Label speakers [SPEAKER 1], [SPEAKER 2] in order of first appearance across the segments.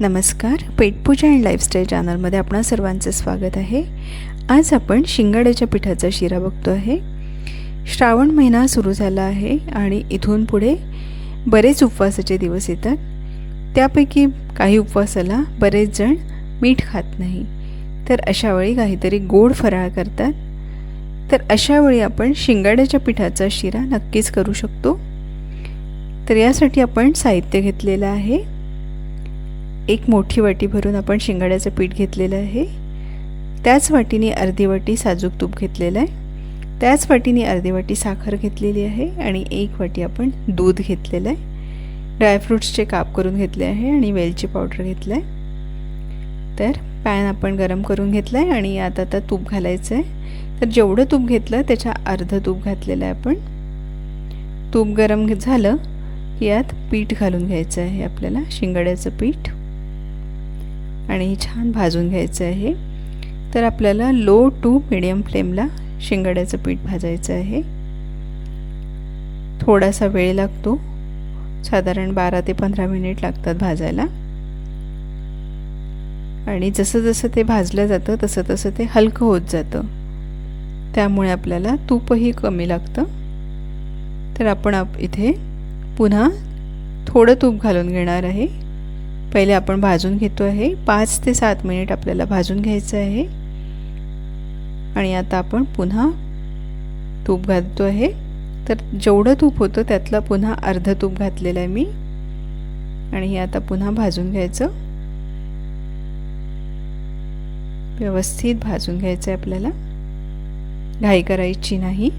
[SPEAKER 1] नमस्कार पेटपूजा and lifestyle चॅनलमध्ये आपणा सर्वांचं स्वागत आहे. आज आपण शिंगाड्याच्या पिठाचा शिरा बघतो आहे. श्रावण महिना सुरू झाला आहे आणि इथून पुढे बरेच उपवासाचे दिवस येतात. त्यापैकी काही उपवासाला बरेच जण मीठ खात नाही. तर अशावेळी काहीतरी गोड फराळ करतात. तर अशावेळी आपण शिंगाड्याच्या पिठाचा शिरा नक्कीच करू शकतो. तर यासाठी आपण साहित्य घेतलेलं आहे. एक मोठी वाटी भरून आपण शिंगाड्याचं पीठ घेतलेलं आहे. त्याच वाटीने अर्धी वाटी साजूक तूप घेतलेलं आहे. त्याच वाटीने अर्धी वाटी साखर घेतलेली आहे आणि एक वाटी आपण दूध घेतलेलं आहे. ड्रायफ्रूट्सचे काप करून घेतले आहे आणि वेलची पावडर घेतलं आहे. तर पॅन आपण गरम करून घेतलं आहे आणि यात आता तूप घालायचं आहे. तर जेवढं तूप घेतलं त्याच्या अर्धं तूप घातलेलं आहे आपण. तूप गरम झालं की यात पीठ घालून घ्यायचं आहे आपल्याला शिंगाड्याचं पीठ. आणि छान भाजून घ्यायचं आहे. तर आपल्याला लो टू मिडियम फ्लेमला शिंगाड्याचं पीठ भाजायचं आहे. थोडासा वेळ लागतो. साधारण बारा ते पंधरा मिनिट लागतात भाजायला. आणि जसं जसं ते भाजलं जातं तसं तसं ते हलकं होत जातं. त्यामुळे आपल्याला तूपही कमी लागतं. तर आपण आप इथे पुन्हा थोडं तूप घालून घेणार आहे. पहिले आपण भाजून घेतो आहे. पाच ते सात मिनिट आपल्याला भाजून घ्यायचं आहे. आणि आता आपण पुन्हा तूप घालतो आहे. तर जेवढं तूप होतं त्यातलं पुन्हा अर्ध तूप घातलेलं आहे मी. आणि हे आता पुन्हा भाजून घ्यायचं. व्यवस्थित भाजून घ्यायचं आहे आपल्याला. घाई करायची नाही.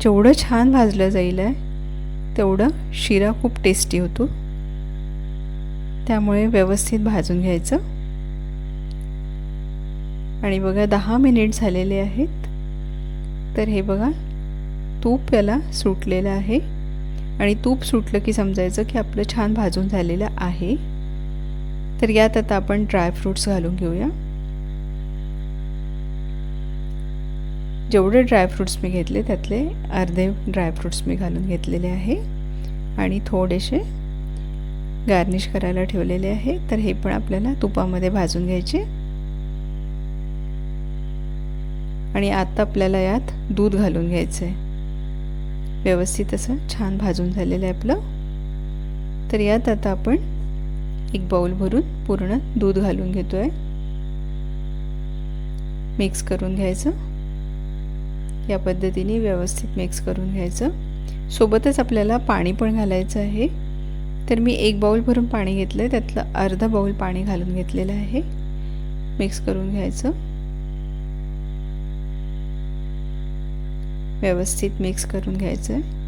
[SPEAKER 1] जेवढं छान भाजलं जाईल आहे. तेवढं शिरा खूप टेस्टी होतो. त्यामुळे व्यवस्थित भाजून घ्यायचं. आणि बघा दहा मिनिट झालेले आहेत. तर हे बघा तूप याला सुटलेलं आहे. आणि तूप सुटलं की समजायचं की आपलं छान भाजून झालेलं आहे. तर यात आता आपण ड्रायफ्रूट्स घालून घेऊया. जेवढे ड्रायफ्रूट्स मी घेतले त्यातले अर्धे ड्रायफ्रूट्स मी घालून घेतलेले आहे. आणि थोडेसे गार्निश करायला ठेवलेले आहे. तर हे पण आपल्याला तुपामध्ये भाजून घ्यायचे. आणि आता आपल्याला यात दूध घालून घ्यायचं आहे व्यवस्थित असं छान भाजून झालेलं आहे आपलं. तर यात आता आपण एक बाऊल भरून पूर्ण दूध घालून घेतो आहे मिक्स करून घ्यायचं. या पद्धतीने व्यवस्थित मिक्स करून घ्यायचं. सोबतच आपल्याला पाणी पण घालायचं आहे. तर मी एक बाऊल भरून पाणी घेतलं आहे त्यातलं अर्धा बाऊल पाणी घालून घेतलेलं आहे. मिक्स करून घ्यायचं. व्यवस्थित मिक्स करून घ्यायचं आहे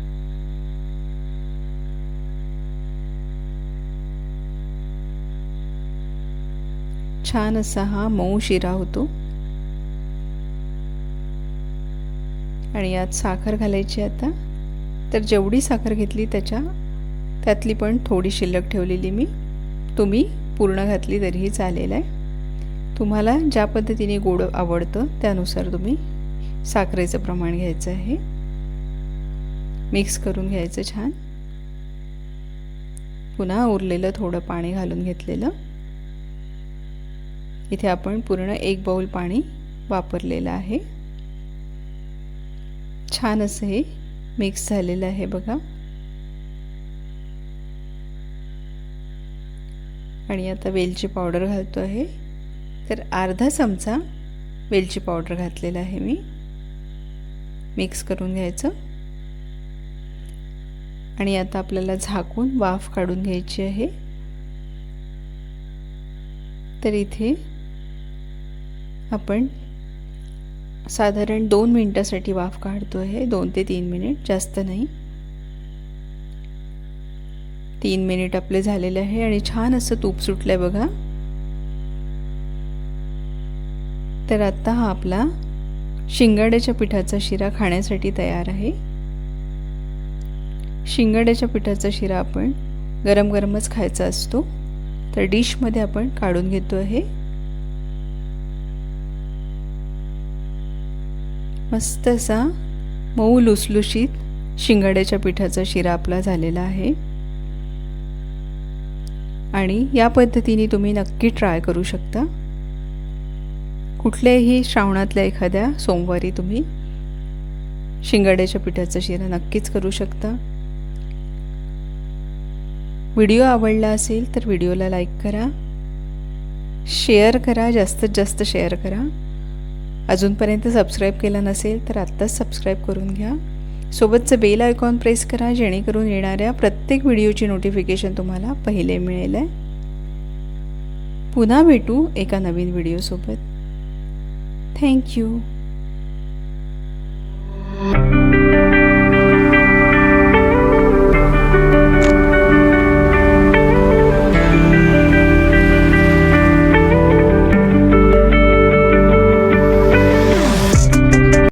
[SPEAKER 1] छान असा हा मऊ शिरा होतो. आणि यात साखर घालायची आता. तर जेवढी साखर घेतली त्याच्या त्यातली पण थोडी शिल्लक ठेवलेली मी. तुम्ही पूर्ण घातली तरीही चालेल आहे. तुम्हाला ज्या पद्धतीने गोड आवडतं त्यानुसार तुम्ही साखरेचं प्रमाण घ्यायचं आहे. मिक्स करून घ्यायचं छान. पुन्हा उरलेलं थोडं पाणी घालून घेतलेलं. इथे आपण पूर्ण एक बाऊल पाणी वापरलेलं आहे. छान असं हे मिक्स झालेलं आहे बघा. आणि आता वेलची पावडर घालतो आहे. तर अर्धा चमचा वेलची पावडर घातलेला आहे मी. मिक्स करून घ्यायचं. आणि आता आपल्याला झाकून वाफ काढून घ्यायची आहे. तर इथे आपण साधारण दोन मिनटासाठी वाफ काढतो आहे दोन ते तीन मिनिट जास्त नाही. तीन मिनिट आपले झालेले आहे आणि छान असं तूप सुटलं आहे बघा. तर आत्ता हा आपला शिंगाड्याच्या पिठाचा शिरा खाण्यासाठी तयार आहे. शिंगाड्याच्या पिठाचा शिरा आपण गरम गरमच खायचा असतो. तर डिशमध्ये आपण काढून घेतो आहे मस्त असा मऊ लुसलुशीत शिंगाड्याच्या पिठाचा शिरा आपला झालेला आहे. आणि या पद्धतीने तुम्ही नक्की ट्राय करू शकता. कुठल्याही श्रावणातल्या एखाद्या सोमवारी तुम्ही शिंगाड्याच्या पिठाचा शिरा नक्कीच करू शकता. व्हिडिओ आवडला असेल तर व्हिडिओला लाईक करा. शेअर करा जास्तीत जास्त शेअर करा. अजूनपर्यंत सबस्क्राईब केलं नसेल तर आत्ताच सबस्क्राईब करून घ्या. सोबतचं बेल आयकॉन प्रेस करा जेणेकरून येणाऱ्या प्रत्येक व्हिडिओची नोटिफिकेशन तुम्हाला पहिले मिळेल आहे पुन्हा भेटू एका नवीन व्हिडिओसोबत थँक्यू